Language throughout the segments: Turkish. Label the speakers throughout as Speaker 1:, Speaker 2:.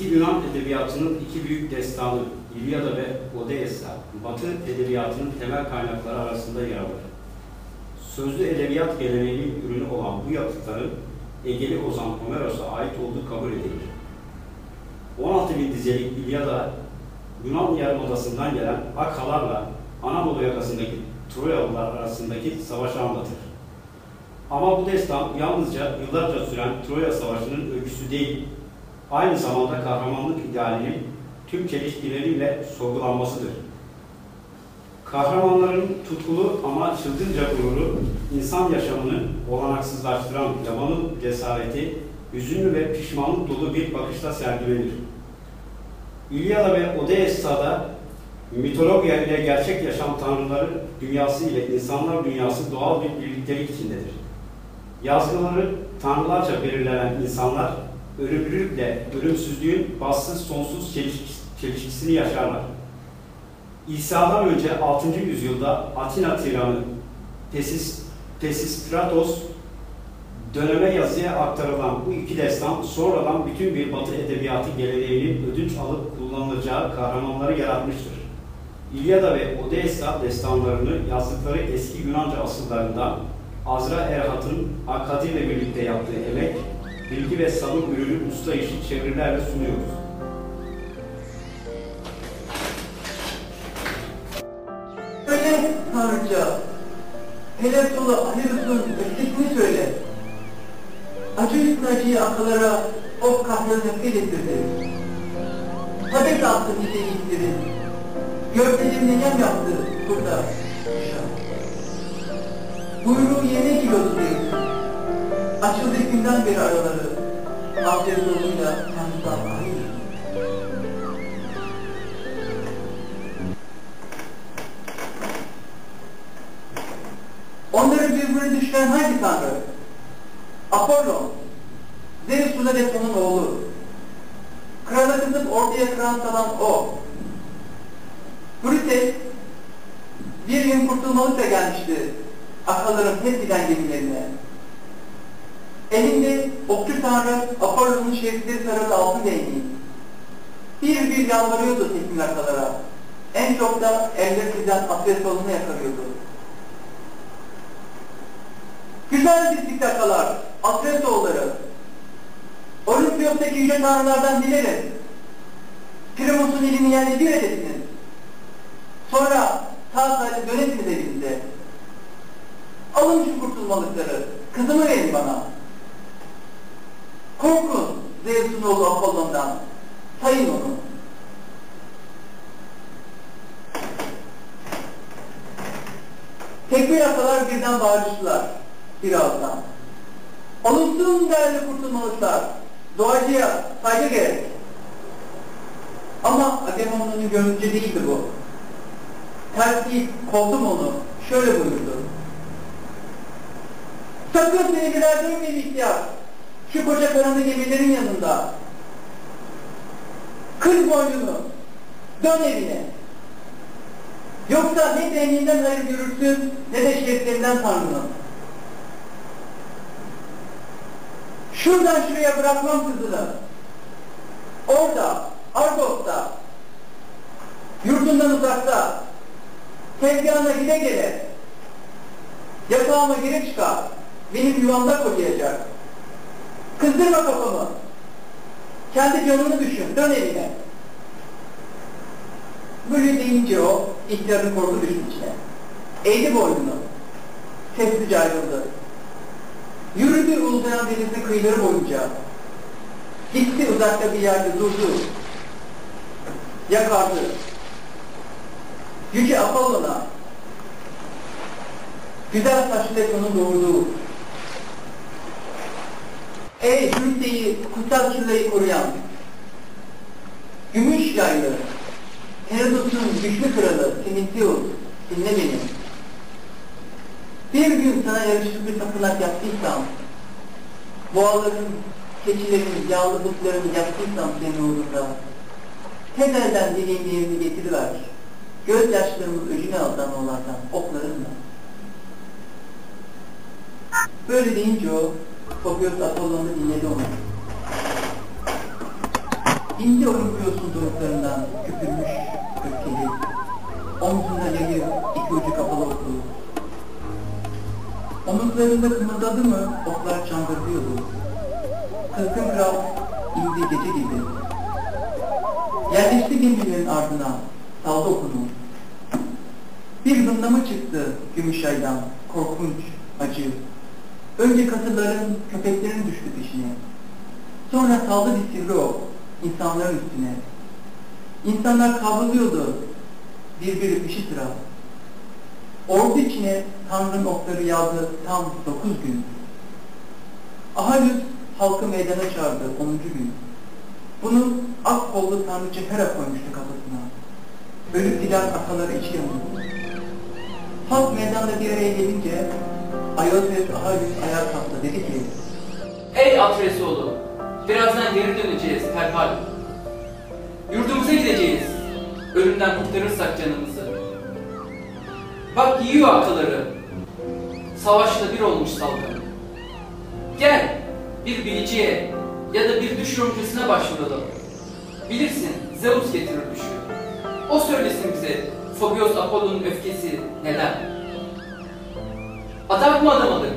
Speaker 1: Eski Yunan edebiyatının iki büyük destanı İlyada ve Odessa, Batı edebiyatının temel kaynakları arasında yer alır. Sözlü edebiyat geleneğinin ürünü olan bu yapıtların Egeli Ozan Homeros'a ait olduğu kabul edilir. 16 bin dizelik İlyada, Yunan Yarımadası'ndan gelen Akhalarla Anadolu yakasındaki Troyalılar arasındaki savaşı anlatır. Ama bu destan yalnızca yıllarca süren Troya Savaşı'nın öyküsü değil, aynı zamanda kahramanlık idealinin tüm çelişkileriyle sorgulanmasıdır. Kahramanların tutkulu ama çılgınca gururu, insan yaşamını olanaksızlaştıran yamanın cesareti, hüzünlü ve pişmanlık dolu bir bakışla sergilenir. İlyada ve Odessa'da mitoloji ile gerçek yaşam tanrıları dünyası ile insanlar dünyası doğal bir birliktelik içindedir. Yazgıları tanrılarca belirlenen insanlar ölümlülükle ölümsüzlüğün bassız sonsuz çelişkisini yaşarlar. İsa'dan önce 6. yüzyılda Atina tiranı Tesis, Tesistratos döneme yazıya aktarılan bu iki destan sonradan bütün bir batı edebiyatı geleneğinin ödünç alıp kullanılacağı kahramanları yaratmıştır. İlyada ve Odessa destanlarını yazdıkları eski Yunanca asıllarından Azra Erhat'ın Akadi ile birlikte yaptığı emek, bilgi ve sanım ürünü usta işi çevirilerle sunuyoruz.
Speaker 2: Söyle Tanrıca, Heletoğlu Ahirus'un ötesini söyle. Acı üstüne acıyı akıllara of kahramanı nefret getirdi. Tabet altı nice yiğitlerin, gövdelerini yem yaptı burada. Buyruğu yerine giriyordu diyor. Açıldığı günden beri araları, Abdest yoluyla Tanrı'dan ayrı. Onların birbirine düşen hangi tanrı? Apollon, Zeus Uladeton'un oğlu. Krala kızıp ortaya kral salan o. Brütes, bir gün kurtulmalıkla gelmişti akaların hep giden gemilerine. Elinde okçu tanrı Apollon'un şerifleri sarılı altın değneği. Bir bir yalvarıyordu tekmil akalara. En çok da elde çizen Afyatolunu yakarıyordu. Güzel dizdik akalar, Afyatoğulları. Olimpiyoptaki yüce tanrılardan dilerim. Primus'un elini yerle bir edesiniz. Sonra sağ salim dönesiniz elinizde. Alın şu kurtulmalıkları. Kızımı verin bana. Korkun Zeus'un oğlu Apollon'dan. Sayın onu. Tekbir atalar birden bağırıştılar. Birazdan. Olumsuz değerli kurtulmalıklar. Doğacıya saygı gerek. Ama Agamemnon'un gönlünce değildi bu. Tersi kovdum onu. Şöyle buyurdu. Sakın birer dönmeyin ihtiyar. Şu koca karanlık gemilerin yanında. Kır boynunu. Dön evine. Yoksa ne denginden hayır görürsün ne de şeriflerinden Tanrı'nın. Şuradan şuraya bırakmam kızını. Orada, Argos'ta, yurdundan uzakta, tezgahına gide gele, yatağıma girip çıkar, benim yuvamda kocayacak. Kızdırma kafamı. Kendi canını düşün, dön evine. Böyle deyince o, ihtiyarın korku düşün içine. Eğdi boynunu. Sessizce ayrıldı. Yürüdü uzayan denizin kıyıları boyunca. Gitti uzakta bir yerde durdu. Yakardı. Yüce Apollon'a güzel saçlı Leton'un doğurduğu Ey ülkeyi, kutsal çırayı koruyan gümüş yaylı Herodos'un güçlü kralı Timotheus dinle beni. Bir gün sana yarışık bir tapınak yaptıysam boğaların, keçilerin, yağlı butlarını yaptıysam senin uğrunda tez elden dileğin yerini getiriver. Gözyaşlarımın öcüne al danolardan, oklarınla. Böyle deyince o, Fobios Apollon'u dinledi onu. İnce Olimpios'un doruklarından köpürmüş öfkeli. Omzunda yayı, iki ucu kapalı oklu. Omuzlarında kımıldadı mı oklar çangırdıyordu. Kızgın kral indi gece gibi. Yerleşti gemilerin ardına, saldı okunu. Bir zımlama çıktı Gümüşay'dan, korkunç, acı. Önce katırların, köpeklerin düştü peşine. Sonra saldı bir sivri ok, insanların üstüne. İnsanlar kavruluyordu, birbiri pişi sıra. Ordu içine Tanrı'nın okları yağdı tam dokuz gün. Ahalius halkı meydana çağırdı onuncu gün. Bunu ak kollu tanrıcı Hera koymuştu kafasına. Ölüp giden ataları içki yanıyordu. Halk meydanda bir araya gelince Ayotes Ahalius ayağa kalktı dedi ki
Speaker 3: Ey Atresoğlu, birazdan geri döneceğiz Perpal. Yurdumuza gideceğiz, ölümden kurtarırsak canımızı. Bak yiyor akaları, savaşta bir olmuş salgın. Gel, bir biliciye ya da bir düş yorumcusuna başvuralım. Bilirsin, Zeus getirir düşü. O söylesin bize, Fobios Apollo'nun öfkesi neden? Adak mı adamadık?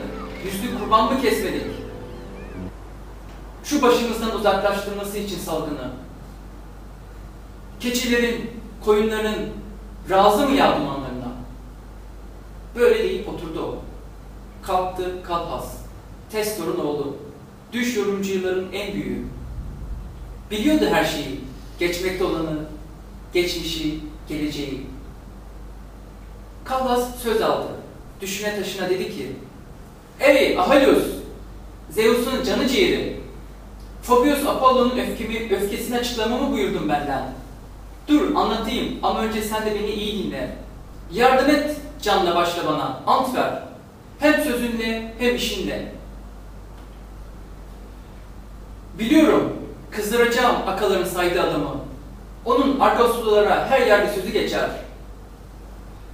Speaker 3: Yüzlü kurban mı kesmedik? Şu başımızdan uzaklaştırması için salgını. Keçilerin, koyunların razı mı yağ dumanlarına? Böyle deyip oturdu o. Kalktı Kalpas. Testor'un oğlu. Düş yorumcuların en büyüğü. Biliyordu her şeyi. Geçmekte olanı, geçmişi, geleceği. Kalpas söz aldı. Düşüne taşına dedi ki, Ey Ahalios! Zeus'un canı ciğeri, Fobios Apollo'nun öfkesini açıklamamı buyurdun benden. Dur anlatayım ama önce sen de beni iyi dinle. Yardım et canla başla bana, ant ver. Hem sözünle hem işinle. Biliyorum, kızdıracağım akaların saydığı adamı. Onun arka sulara her yerde sözü geçer.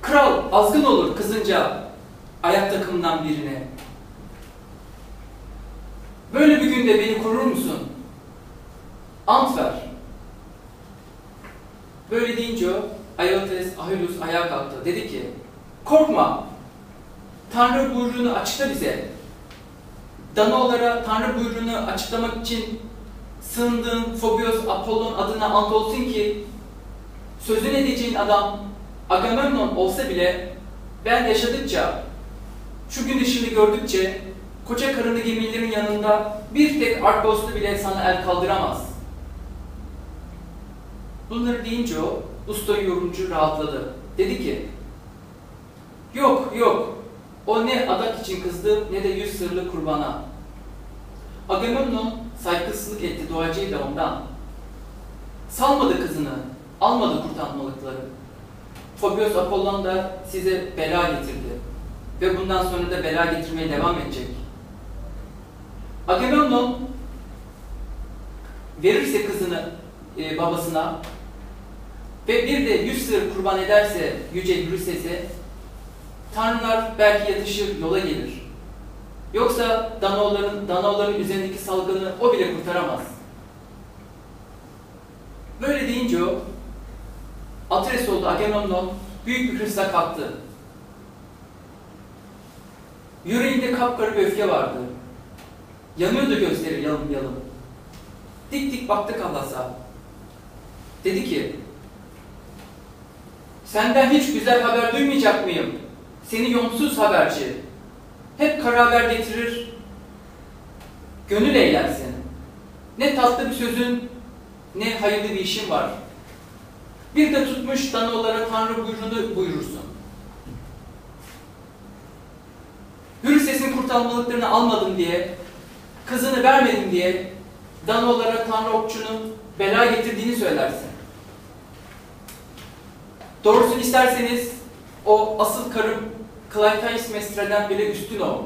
Speaker 3: Kral azgın olur kızınca ayak takımından birine. Böyle bir günde beni korur musun? Ant ver. Böyle deyince o, Ayotes, Ahilus ayağa kalktı. Dedi ki, korkma. Tanrı buyruğunu açıkla bize. Danolara Tanrı buyruğunu açıklamak için sığındığın Fobios Apollon adına ant olsun ki sözün edeceğin adam Agamemnon olsa bile ben yaşadıkça şu gün ışığını gördükçe koca karını gemilerin yanında bir tek Argoslu bile sana el kaldıramaz. Bunları deyince o, usta yorumcu rahatladı. Dedi ki, yok yok, o ne adak için kızdı ne de yüz sırlı kurbana. Agamemnon saygısızlık etti doğacıyı da ondan. Salmadı kızını, almadı kurtarmalıkları. Fobios Apollon da size bela getirdi. Ve bundan sonra da bela getirmeye devam edecek. Agamemnon verirse kızını e, babasına ve bir de yüz sır kurban ederse yüce Ulyses'e tanrılar belki yatışır yola gelir. Yoksa Danoğulların, Danoğulların üzerindeki salgını o bile kurtaramaz. Böyle deyince o Atres oldu Agamemnon büyük bir hırsla kalktı. Yüreğinde kapkara bir öfke vardı. Yanıyordu gözleri yalın yalın. Dik dik baktı Kallas'a. Dedi ki, senden hiç güzel haber duymayacak mıyım? Seni yolsuz haberci. Hep kara haber getirir, gönül eğlensin. Ne tatlı bir sözün, ne hayırlı bir işin var. Bir de tutmuş danolara Tanrı buyruğunu buyurursun. Hür sesin kurtarmalıklarını almadım diye, kızını vermedim diye Danolara Tanrı okçunun bela getirdiğini söylersin. Doğrusunu isterseniz o asıl karım Clytius Mestre'den bile üstün o.